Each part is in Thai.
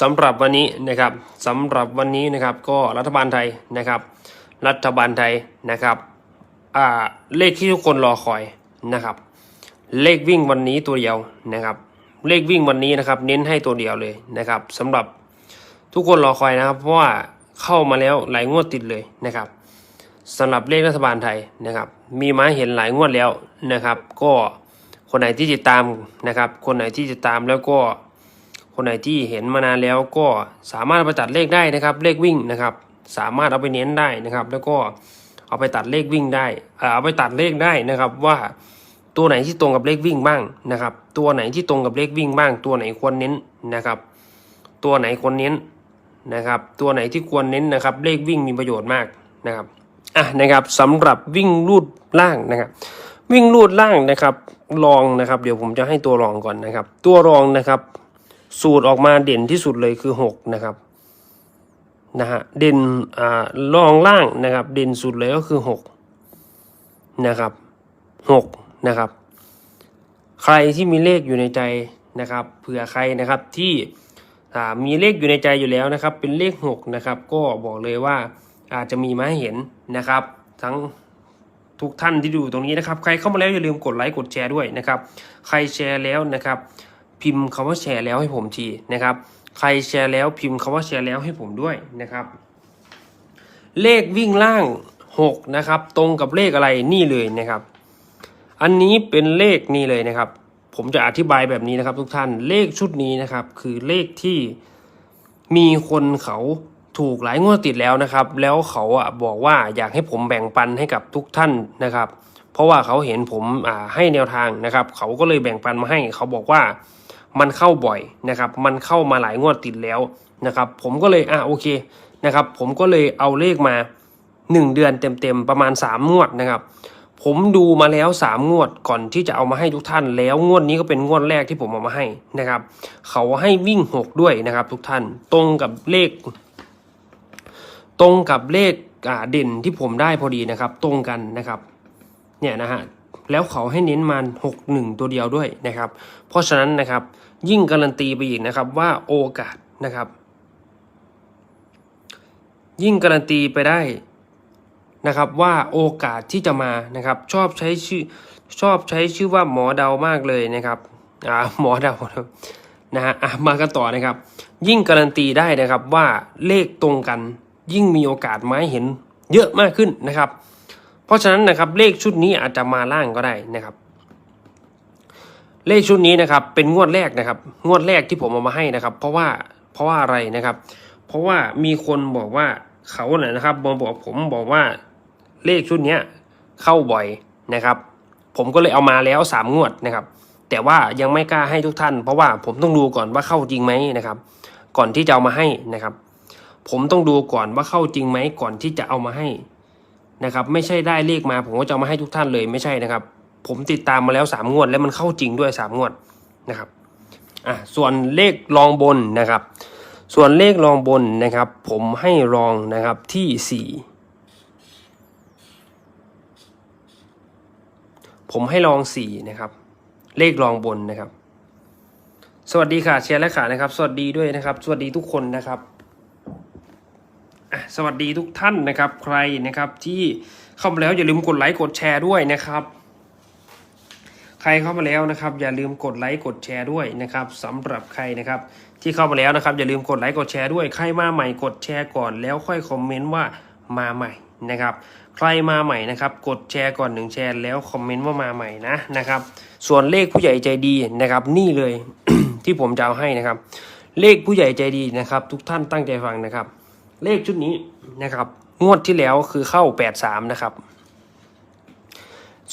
สำหรับวันนี้นะครับสำหรับวันนี้นะครับก็รัฐบาลไทยนะครับ รัฐบาลไทยนะครับอ่าเลขที่ทุกคนรอคอยนะครับ เลขวิ่งวันนี้ตัวเดียวนะครับ เลขวิ่งวันนี้นะครับ เน้นให้ตัวเดียวเลยนะครับสำหรับทุกคนรอคอยนะครับ เพราะว่าเข้ามาแล้วหลายงวดติดเลยนะครับสำหรับเลขรัฐบาลไทยนะครับ มีมาเห็นหลายงวดแล้วนะครับ ก็คนไหนที่ติดตามนะครับ คนไหนที่ติดตามแล้วก็ คนไหนที่เห็นมานานแล้วก็สามารถไปตัดเลขได้นะครับ เลขวิ่งนะครับ สามารถเอาไปเน้นได้นะครับ แล้วก็เอาไปตัดเลขวิ่งได้เอ่อเอาไปตัดเลขได้นะครับว่าตัวไหนที่ตรงกับเลขวิ่งบ้างนะครับ ตัวไหนที่ตรงกับเลขวิ่งบ้าง ตัวไหนควรเน้นนะครับ ตัวไหนควรเน้นนะครับ ตัวไหนที่ควรเน้นนะครับ เลขวิ่งมีประโยชน์มากนะครับอะนะครับสำหรับวิ่งรูดล่างนะครับ วิ่งรูดล่างนะครับลองนะครับ เดี๋ยวผมจะให้ตัวรองก่อนนะครับ ตัวรองนะครับ สูตรออกมาเด่นที่สุดเลยคือหกนะครับนะฮะเด่นอ่ารองล่างนะครับ เด่นสุดเลยก็คือหกนะครับหกนะครับ ใครที่มีเลขอยู่ในใจนะครับเผื่อใครนะครับที่มีเลขอยู่ในใจอยู่แล้วนะครับ เป็นเลขหกนะครับ ก็บอกเลยว่าอาจจะมีมาให้เห็นนะครับ ทั้งทุกท่านที่ดูตรงนี้นะครับ ใครเข้ามาแล้วอย่าลืมกดไลค์กดแชร์ด้วยนะครับ ใครแชร์แล้วนะครับ พิมพ์คำว่าแชร์แล้วให้ผมทีนะครับ ใครแชร์แล้วพิมพ์คำว่าแชร์แล้วให้ผมด้วยนะครับ เลขวิ่งล่าง6นะครับ ตรงกับเลขอะไรนี่เลยนะครับ อันนี้เป็นเลขนี่เลยนะครับ ผมจะอธิบายแบบนี้นะครับ ทุกท่านเลขชุดนี้นะครับ คือเลขที่มีคนเขาถูกหลายงวดติดแล้วนะครับ แล้วเขาอะบอกว่าอยากให้ผมแบ่งปันให้กับทุกท่านนะครับ เพราะว่าเขาเห็นผมอ่าให้แนวทางนะครับ เขาก็เลยแบ่งปันมาให้ เขาบอกว่า มันเข้าบ่อยนะครับ มันเข้ามาหลายงวดติดแล้วนะครับ ผมก็เลยอะโอเคนะครับ ผมก็เลยเอาเลขมา 1 เดือนเต็มๆประมาณ 3 งวดนะครับ ผมดูมาแล้ว 3 งวดก่อนที่จะเอามาให้ทุกท่าน แล้วงวดนี้ก็เป็นงวดแรกที่ผมเอามาให้นะครับ เขาให้วิ่ง 6 ด้วยนะครับ ทุกท่านตรงกับเลข ตรงกับเลขเด่นที่ผมได้พอดีนะครับ ตรงกันนะครับ เนี่ยนะฮะ แล้วเขาให้เน้นมา6 1 ตัวเดียวด้วยนะครับ เพราะฉะนั้นนะครับยิ่งการันตีไปอีกนะครับว่าโอกาสนะครับ ยิ่งการันตีไปได้นะครับว่าโอกาสที่จะมานะครับ ชอบใช้ชื่อชอบใช้ชื่อว่าหมอเดามากเลยนะครับอ่าหมอเดานะฮะมากันต่อนะครับ ยิ่งการันตีได้นะครับว่าเลขตรงกัน ยิ่งมีโอกาสไม้เห็นเยอะมากขึ้นนะครับ ราะฉะนั้นนะครับเลขชุดนี้อาจจะมาล่างก็ได้นะครับ เลขชุดนี้นะครับเป็นงวดแรกนะครับ งวดแรกที่ผมเอามาให้นะครับ เพราะว่าเพราะว่าอะไรนะครับ เพราะว่ามีคนบอกว่าเขาเนี่ยนะครับมาบอกผมบอกว่าเลขชุดเนี้ยเข้าบ่อยนะครับ ผมก็เลยเอามาแล้วสามงวดนะครับ แต่ว่ายังไม่กล้าให้ทุกท่าน เพราะว่าผมต้องดูก่อนว่าเข้าจริงไหมนะครับ ก่อนที่จะเอามาให้นะครับ ผมต้องดูก่อนว่าเข้าจริงไหมก่อนที่จะเอามาให้ นะครับไม่ใช่ได้เลขมาผมก็จะมาให้ทุกท่านเลยไม่ใช่นะครับ ผมติดตามมาแล้วสามงวด แล้วมันเข้าจริงด้วยสามงวดนะครับอะส่วนเลขรองบนนะครับ ส่วนเลขรองบนนะครับ ผมให้รองนะครับที่สี่ผมให้รองสี่นะครับ เลขรองบนนะครับ สวัสดีค่ะแชร์และขานะครับ สวัสดีด้วยนะครับ สวัสดีทุกคนนะครับ สวัสดีทุกท่านนะครับ ใครนะครับที่เข้ามาแล้วอย่าลืมกดไลค์กดแชร์ด้วยนะครับ ใครเข้ามาแล้วนะครับ อย่าลืมกดไลค์กดแชร์ด้วยนะครับสำหรับใครนะครับ ที่เข้ามาแล้วนะครับ อย่าลืมกดไลค์กดแชร์ด้วยใครมาใหม่กดแชร์ก่อนแล้วค่อยคอมเมนต์ว่ามาใหม่นะครับ ใครมาใหม่นะครับ กดแชร์ก่อนหนึ่งแชร์แล้วคอมเมนต์ว่ามาใหม่นะนะครับ ส่วนเลขผู้ใหญ่ใจดีนะครับ นี่เลยที่ผมจะเอาให้นะครับ เลขผู้ใหญ่ใจดีนะครับ ทุกท่านตั้งใจฟังนะครับ เลขชุดนี้นะครับ งวดที่แล้วคือเข้า 83 นะครับ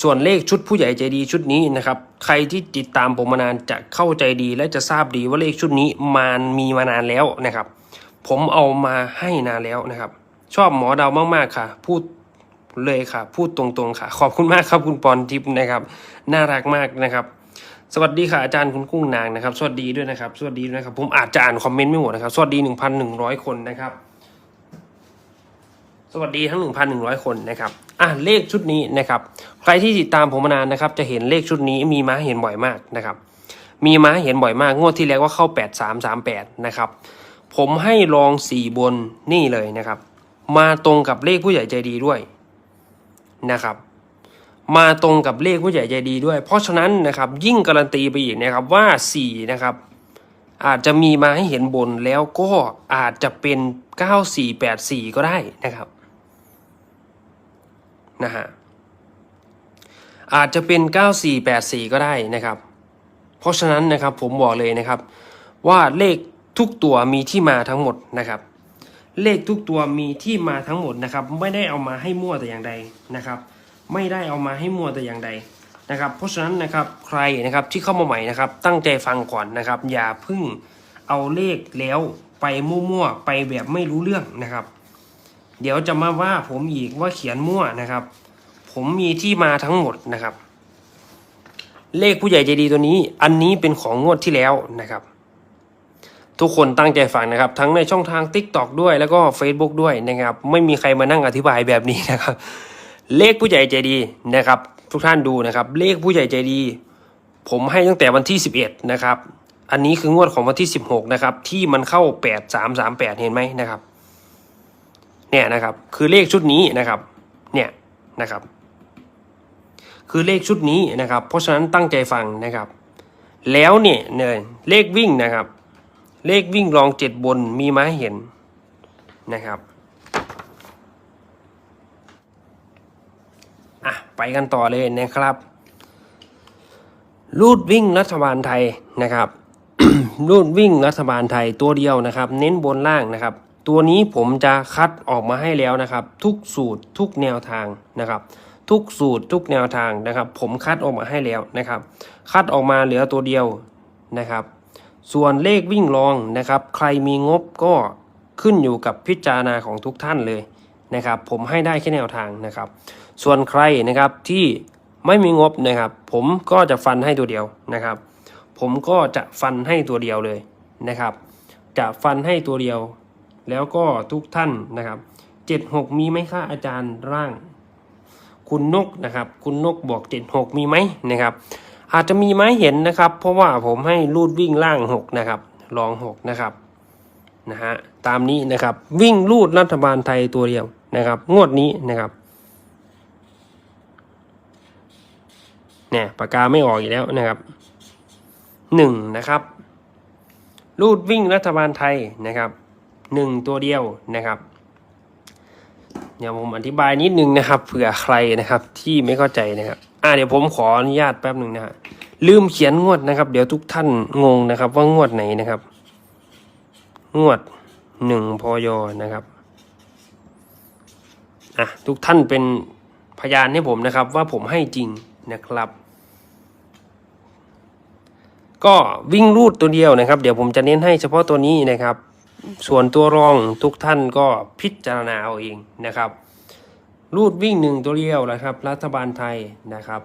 ส่วนเลขชุดผู้ใหญ่ใจดีชุดนี้นะครับ ใครที่ติดตามผมมานานจะเข้าใจดีและจะทราบดีว่าเลขชุดนี้มันมีมานานแล้วนะครับ ผมเอามาให้นานแล้วนะครับ ชอบหมอเดามากๆค่ะ พูดเลยค่ะ พูดตรงๆค่ะ ขอบคุณมากครับคุณปอนทิพย์นะครับ น่ารักมากนะครับสวัสดีค่ะอาจารย์คุณกุ้งนางนะครับ สวัสดีด้วยนะครับ สวัสดีด้วยนะครับ ผมอาจจะอ่านคอมเมนต์ไม่หมดนะครับ สวัสดี 1,100 คนนะครับ สวัสดีทั้ง 1,100 คนนะครับอะเลขชุดนี้นะครับใครที่ติดตามผมมานานนะครับจะเห็นเลขชุดนี้มีม้าเห็นบ่อยมากนะครับมีม้าเห็นบ่อยมากงวดที่แล้วก็เข้า 8338นะครับผมให้ลองสี่บนนี่เลยนะครับ มาตรงกับเลขผู้ใหญ่ใจดีด้วยนะครับ มาตรงกับเลขผู้ใหญ่ใจดีด้วย เพราะฉะนั้นนะครับยิ่งการันตีไปอีกนะครับว่าสี่นะครับอาจจะมีมาให้เห็นบนแล้วก็อาจจะเป็น 9484 ก็ได้นะครับ นะฮะอาจจะเป็น 9484 ก็ได้นะครับ เพราะฉะนั้นนะครับผมบอกเลยนะครับ ว่าเลขทุกตัวมีที่มาทั้งหมดนะครับ เลขทุกตัวมีที่มาทั้งหมดนะครับ ไม่ได้เอามาให้มั่วแต่อย่างใดนะครับ ไม่ได้เอามาให้มั่วแต่อย่างใดนะครับ เพราะฉะนั้นนะครับใครนะครับที่เข้ามาใหม่นะครับ ตั้งใจฟังก่อนนะครับ อย่าพึ่งเอาเลขแล้วไปมั่วๆไปแบบไม่รู้เรื่องนะครับ เดี๋ยวจะมาว่าผมอีกว่าเขียนมั่วนะครับ ผมมีที่มาทั้งหมดนะครับ เลขผู้ใหญ่ใจดีตัวนี้ อันนี้เป็นของงวดที่แล้วนะครับ ทุกคนตั้งใจฟังนะครับ ทั้งในช่องทาง Tik t o อกด้วยแล้วก็ Facebook ด้วยนะครับ ไม่มีใครมานั่งอธิบายแบบนี้นะครับ เลขผู้ใหญ่ใจดีนะครับ ทุกท่านดูนะครับ เลขผู้ใหญ่ใจดี ผมให้ตั้งแต่วันที่ 11 นะครับ อันนี้คืองวดของวันที่ 16 นะครับ ที่มันเข้า 8338 เห็นไหมนะครับ เนี่ยนะครับคือเลขชุดนี้นะครับเนี่ยนะครับ คือเลขชุดนี้นะครับ เพราะฉะนั้นตั้งใจฟังนะครับ แล้วเนี่ยเนี่ยเลขวิ่งนะครับ เลขวิ่งรองเจ็ดบนมีมาให้เห็นนะครับอะไปกันต่อเลยนะครับรูดวิ่งรัฐบาลไทยนะครับรูดวิ่งรัฐบาลไทยตัวเดียวนะครับ เน้นบนล่างนะครับ ตัวนี้ผมจะคัดออกมาให้แล้วนะครับ ทุกสูตรทุกแนวทางนะครับ ทุกสูตรทุกแนวทางนะครับ ผมคัดออกมาให้แล้วนะครับ คัดออกมาเหลือตัวเดียวนะครับ ส่วนเลขวิ่งรองนะครับ ใครมีงบก็ขึ้นอยู่กับพิจารณาของทุกท่านเลยนะครับ ผมให้ได้แค่แนวทางนะครับ ส่วนใครนะครับที่ไม่มีงบนะครับ ผมก็จะฟันให้ตัวเดียวนะครับ ผมก็จะฟันให้ตัวเดียวเลยนะครับ จะฟันให้ตัวเดียว แล้วก็ทุกท่านนะครับเจ็ดหกมีไหมคะอาจารย์ร่าง คุณนกนะครับ คุณนกบอกเจ็ดหกมีไหมนะครับ อาจจะมีไหมเห็นนะครับ เพราะว่าผมให้รูดวิ่งล่างหกนะครับรองหกนะครับนะฮะตามนี้นะครับวิ่งรูดรัฐบาลไทยตัวเดียวนะครับ งวดนี้นะครับเนี่ยปากกาไม่ออกอีกแล้วนะครับหนึ่งนะครับ รูดวิ่งรัฐบาลไทยนะครับ หนึ่งตัวเดียวนะครับ เดี๋ยวผมอธิบายนิดนึงนะครับเผื่อใครนะครับที่ไม่เข้าใจนะครับอ่าเดี๋ยวผมขออนุญาตแป๊บหนึ่งนะฮะลืมเขียนงวดนะครับ เดี๋ยวทุกท่านงงนะครับ ว่างวดไหนนะครับ งวดหนึ่งพยนะครับอะทุกท่านเป็นพยานให้ผมนะครับ ว่าผมให้จริงนะครับ ก็วิ่งรูดตัวเดียวนะครับ เดี๋ยวผมจะเน้นให้เฉพาะตัวนี้นะครับ ส่วนตัวรองทุกท่านก็พิจารณาเอาเองนะครับ รูดวิ่งหนึ่งตัวเดียวนะครับ รัฐบาลไทยนะครับ